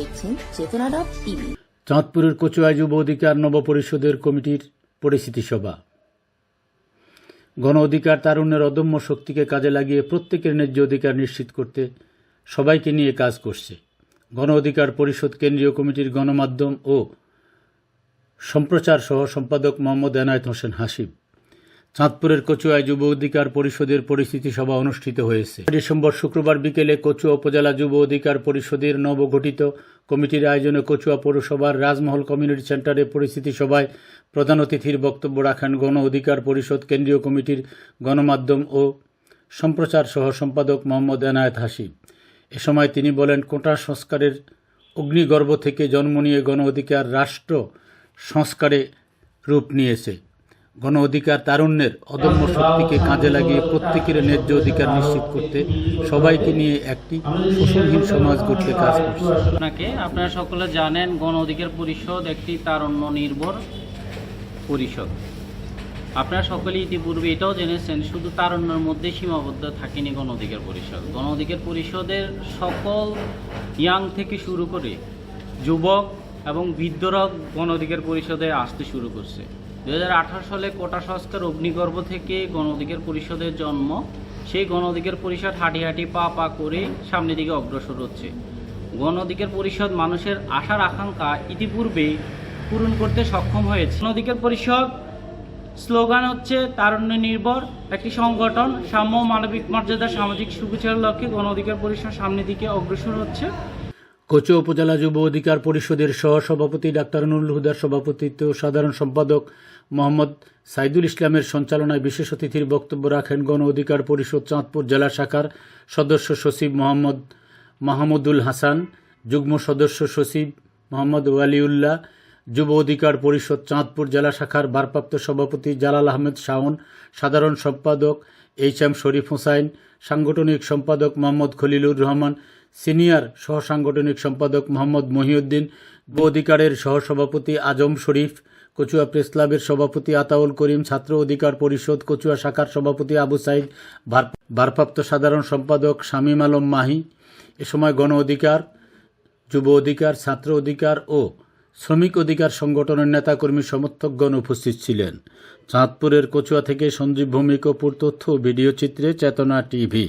দেখছেন চেতনা dot TV. চাঁদপুরের কচুয়া যুব অধিকার নব পরিষদের কমিটির পরিস্থিতি সভা। গণ অধিকার তারুণ্যের অদম্য শক্তিকে কাজে লাগিয়ে প্রত্যেকের ন্যায্য অধিকার নিশ্চিত করতে সবাইকে নিয়ে কাজ করছে। গণ অধিকার পরিষদ কেন্দ্রীয় কমিটির গণমাধ্যম ও সম্প্রচার সহ সম্পাদক মোহাম্মদ এনায়েত হোসেন হাসিব চাঁদপুরের কচুয়ায় যুব অধিকার পরিষদের পরিস্থিতি সভা অনুষ্ঠিত হয়েছে। ডিসেম্বর শুক্রবার বিকেলে কচুয়া উপজেলা যুব অধিকার পরিষদের নবগঠিত কমিটির আয়োজনে কচুয়া পৌরসভার রাজমহল কমিউনিটি সেন্টারে পরিস্থিতি সভায় প্রধান অতিথির বক্তব্য রাখেন গণ অধিকার পরিষদ কেন্দ্রীয় কমিটির গণমাধ্যম ও সম্প্রচার সহ সম্পাদক মোহাম্মদ এনায়েত হাসিব এ সময় তিনি বলেন, কোটা সংস্কারের অগ্নিগর্ভ থেকে জন্ম নিয়ে গণ অধিকার রাষ্ট্র সংস্কারে রূপ নিয়েছে। গণ অধিকার তারুণ্যের অদম্য শক্তিকে কাজে লাগিয়ে প্রত্যেকের ন্যায্য অধিকার নিশ্চিত করতে সবাইকে নিয়ে একটি শোষণহীন সমাজ গড়তে কাজ করছে। আপনাকে, আপনারা সকলে জানেন, গণ অধিকার পরিষদ একটি তারুণ্য নির্ভর পরিষদ। আপনারা সকলে ইতিপূর্বে এটাও জেনেছেন, শুধু তারুণ্যের মধ্যে সীমাবদ্ধ থাকেনি গণ অধিকার পরিষদ। গণ অধিকার পরিষদের সকল ইয়াং থেকে শুরু করে যুবক এবং বৃদ্ধরা গণ অধিকার পরিষদে আসতে শুরু করছে। দু হাজার আঠারো সালে কোটা সংস্কার অগ্নিগর্ভ থেকে গণ অধিকার পরিষদের জন্ম। সেই গণ অধিকার পরিষদ হাঁটি হাঁটি পা পা করে সামনের দিকে অগ্রসর হচ্ছে। গণ অধিকার পরিষদ মানুষের আশার আকাঙ্ক্ষা ইতিপূর্বে পূরণ করতে সক্ষম হয়েছে। গণ অধিকার পরিষদ স্লোগান হচ্ছে, তারুণ্য নির্ভর, একটি সংগঠন, সাম্য মানবিক মর্যাদা, সামাজিক সুবিচারের লক্ষ্যে গণ অধিকার পরিষদ সামনের দিকে অগ্রসর হচ্ছে। কচুয়া উপজেলা যুব অধিকার পরিষদের সহসভাপতি ডাক্তার নুরুল হুদার সভাপতিত্বে সাধারণ সম্পাদক মোহাম্মদ সাইদুল ইসলামের সঞ্চালনায় বিশেষ অতিথির বক্তব্য রাখেন গণ অধিকার পরিষদ চাঁদপুর জেলা শাখার সদস্য সচিব মোহাম্মদ মাহমুদুল হাসান, যুগ্ম সদস্য সচিব মোহাম্মদ ওয়ালিউল্লাহ, যুব অধিকার পরিষদ চাঁদপুর জেলা শাখার ভারপ্রাপ্ত সভাপতি জালাল আহমেদ শাওন, সাধারণ সম্পাদক এইচ এম শরীফ হোসাইন, সাংগঠনিক সম্পাদক মোহাম্মদ খলিলুর রহমান সিনিয়র সহসাংগঠনিক সম্পাদক মোহাম্মদ মহিউদ্দিন অধিকারের সহসভাপতি আজম শরীফ, কচুয়া প্রেস ক্লাবের সভাপতি আতাউল করিম, ছাত্র অধিকার পরিষদ কচুয়া শাখার সভাপতি আবু সাইদ, ভার- ভারপ্রাপ্ত সাধারণ সম্পাদক শামীম আলম মাহি, এ সময় গণ অধিকার, যুব অধিকার, ছাত্র অধিকার ও শ্রমিক অধিকার সংগঠনের নেতাকর্মী সমর্থকগণ উপস্থিত ছিলেন। চাঁদপুরের কচুয়া থেকে সঞ্জীব ভৌমিক অপুর তথ্য ও ভিডিও চিত্রে চেতনা টিভি।